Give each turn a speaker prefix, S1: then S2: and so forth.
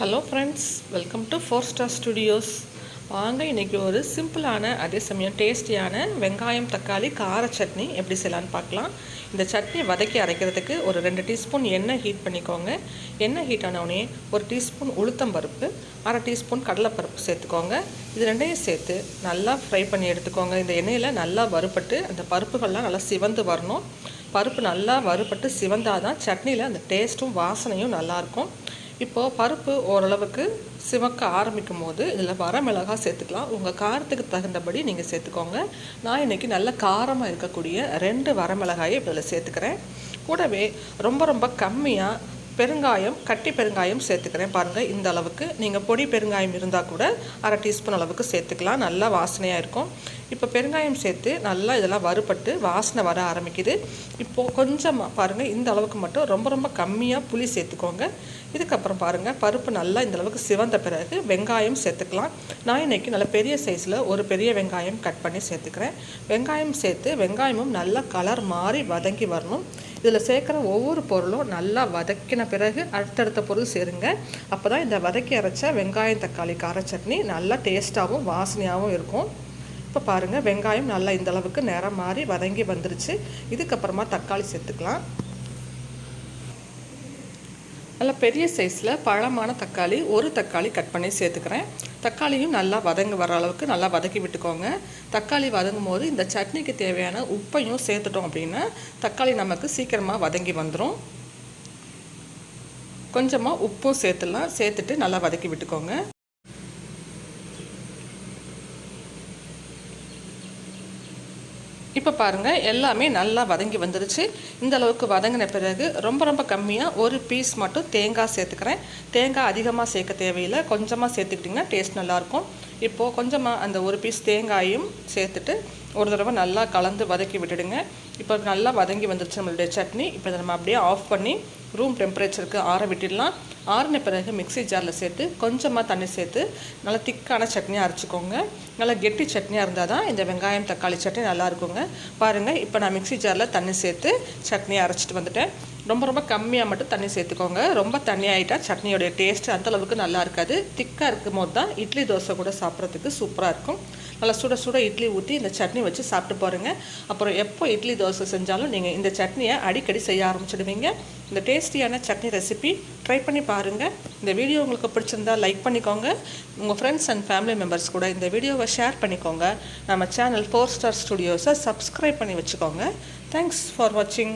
S1: Hello friends welcome to four star studios வாங்க இன்றைக்கி ஒரு சிம்பிளான அதே சமயம் டேஸ்டியான வெங்காயம் தக்காளி கார சட்னி எப்படி செய்யலான்னு பார்க்கலாம். இந்த சட்னி வதக்கி அரைக்கிறதுக்கு ஒரு ரெண்டு டீஸ்பூன் எண்ணெய் ஹீட் பண்ணிக்கோங்க. எண்ணெய் ஹீட் ஆனவுடனே ஒரு டீஸ்பூன் உளுத்தம் பருப்பு அரை டீஸ்பூன் கடலைப்பருப்பு சேர்த்துக்கோங்க. இது ரெண்டையும் சேர்த்து நல்லா ஃப்ரை பண்ணி எடுத்துக்கோங்க. இந்த எண்ணெயில் நல்லா வறுபட்டு அந்த பருப்புகள்லாம் நல்லா சிவந்து வரணும். பருப்பு நல்லா வறுபட்டு சிவந்தாதான் சட்னியில் அந்த டேஸ்ட்டும் வாசனையும் நல்லாயிருக்கும் இப்போது பருப்பு ஓரளவுக்கு சிவக்க ஆரம்பிக்கும் போது இதில் வரமிளகா சேர்த்துக்கலாம். உங்கள் காரத்துக்கு தகுந்தபடி நீங்கள் சேர்த்துக்கோங்க. நான் இன்றைக்கி நல்ல காரமாக இருக்கக்கூடிய ரெண்டு வரமிளகாயை இதில் சேர்த்துக்கிறேன். கூடவே ரொம்ப ரொம்ப கம்மியாக பெருங்காயம் கட்டி பெருங்காயம் சேர்த்துக்கிறேன் பாருங்கள் இந்த அளவுக்கு. நீங்கள் பொடி பெருங்காயம் இருந்தால் கூட அரை டீஸ்பூன் அளவுக்கு சேர்த்துக்கலாம். நல்லா வாசனையாக இருக்கும். இப்போ பெருங்காயம் சேர்த்து நல்லா இதெல்லாம் வறுபட்டு வாசனை வர ஆரம்பிக்குது. இப்போது கொஞ்சமாக பாருங்கள் இந்த அளவுக்கு மட்டும் ரொம்ப ரொம்ப கம்மியாக புளி சேர்த்துக்கோங்க. இதுக்கப்புறம் பாருங்கள் பருப்பு நல்லா இந்த அளவுக்கு சிவந்த பிறகு வெங்காயம் சேர்த்துக்கலாம். நான் இன்றைக்கி நல்ல பெரிய சைஸில் ஒரு பெரிய வெங்காயம் கட் பண்ணி சேர்த்துக்கிறேன். வெங்காயம் சேர்த்து வெங்காயமும் நல்லா கலர் மாறி வதங்கி வரணும். இதில் சேர்க்குற ஒவ்வொரு பொருளும் நல்லா வதக்கின பிறகு அடுத்தடுத்த பொருள் சேருங்க. அப்போ தான் இந்த வதக்கி அரைச்ச வெங்காயம் தக்காளி கார சட்னி நல்லா டேஸ்ட்டாகவும் வாசனையாகவும் இருக்கும். இப்போ பாருங்கள் வெங்காயம் நல்லா இந்த அளவுக்கு மாறி வதங்கி வந்துருச்சு. இதுக்கப்புறமா தக்காளி சேர்த்துக்கலாம். நல்லா பெரிய சைஸில் பழமான தக்காளி ஒரு தக்காளி கட் பண்ணி சேர்த்துக்கிறேன். தக்காளியும் நல்லா வதங்க வர அளவுக்கு நல்லா வதக்கி விட்டுக்கோங்க. தக்காளி வதங்கும் போது இந்த சட்னிக்கு தேவையான உப்பையும் சேர்த்துட்டோம் அப்படின்னா தக்காளி நமக்கு சீக்கிரமாக வதங்கி வந்துடும் கொஞ்சமாக உப்பும் சேர்த்துலாம் சேர்த்துட்டு நல்லா வதக்கி விட்டுக்கோங்க. இப்போ பாருங்கள் எல்லாமே நல்லா வதங்கி வந்துருச்சு. இந்த அளவுக்கு வதங்கின பிறகு ரொம்ப ரொம்ப கம்மியாக ஒரு பீஸ் மட்டும் தேங்காய் சேர்த்துக்கிறேன். தேங்காய் அதிகமாக சேர்க்க தேவையில்லை. கொஞ்சமாக சேர்த்துக்கிட்டிங்கன்னா டேஸ்ட் நல்லாயிருக்கும். இப்போது கொஞ்சமாக அந்த ஒரு பீஸ் தேங்காயும் சேர்த்துட்டு ஒரு தடவை நல்லா கலந்து வதக்கி விட்டுடுங்க. இப்போ நல்லா வதங்கி வந்துருச்சு நம்மளுடைய சட்னி. இப்போ இதை நம்ம அப்படியே ஆஃப் பண்ணி ரூம் டெம்பரேச்சருக்கு ஆற விட்டுடலாம். ஆறின பிறகு மிக்சி ஜாரில் சேர்த்து கொஞ்சமாக தண்ணி சேர்த்து நல்லா திக்கான சட்னியாக அரைச்சிக்கோங்க. நல்லா கெட்டி சட்னியாக இருந்தால் தான் இந்த வெங்காயம் தக்காளி சட்னி நல்லா இருக்குங்க. பாருங்கள் இப்போ நான் மிக்சி ஜாரில் தண்ணி சேர்த்து சட்னியை அரைச்சிட்டு வந்துட்டேன். ரொம்ப ரொம்ப கம்மியாக மட்டும் தண்ணி சேர்த்துக்கோங்க. ரொம்ப தண்ணி ஆகிட்டா சட்னியோடைய டேஸ்ட்டு அந்தளவுக்கு நல்லா இருக்காது. திக்காக இருக்கும் போது தான் இட்லி தோசை கூட சாப்பிட்றதுக்கு சூப்பராக இருக்கும். நல்லா சுட சுட இட்லி ஊற்றி இந்த சட்னி வச்சு சாப்பிட்டு பாருங்கள் அப்புறம் எப்போ இட்லி தோசை செஞ்சாலும் நீங்கள் இந்த சட்னியை அடிக்கடி செய்ய ஆரம்பிச்சிடுவீங்க. இந்த டேஸ்டியான சட்னி ரெசிபி ட்ரை பண்ணி பாருங்கள் இந்த வீடியோ உங்களுக்கு பிடிச்சிருந்தா லைக் பண்ணிக்கோங்க. உங்கள் ஃப்ரெண்ட்ஸ் அண்ட் ஃபேமிலி மெம்பர்ஸ் கூட இந்த வீடியோவை ஷேர் பண்ணிக்கோங்க. நம்ம சேனல் ஃபோர் ஸ்டார் ஸ்டுடியோஸை சப்ஸ்கிரைப் பண்ணி வச்சுக்கோங்க. தேங்க்ஸ் ஃபார் வாட்சிங்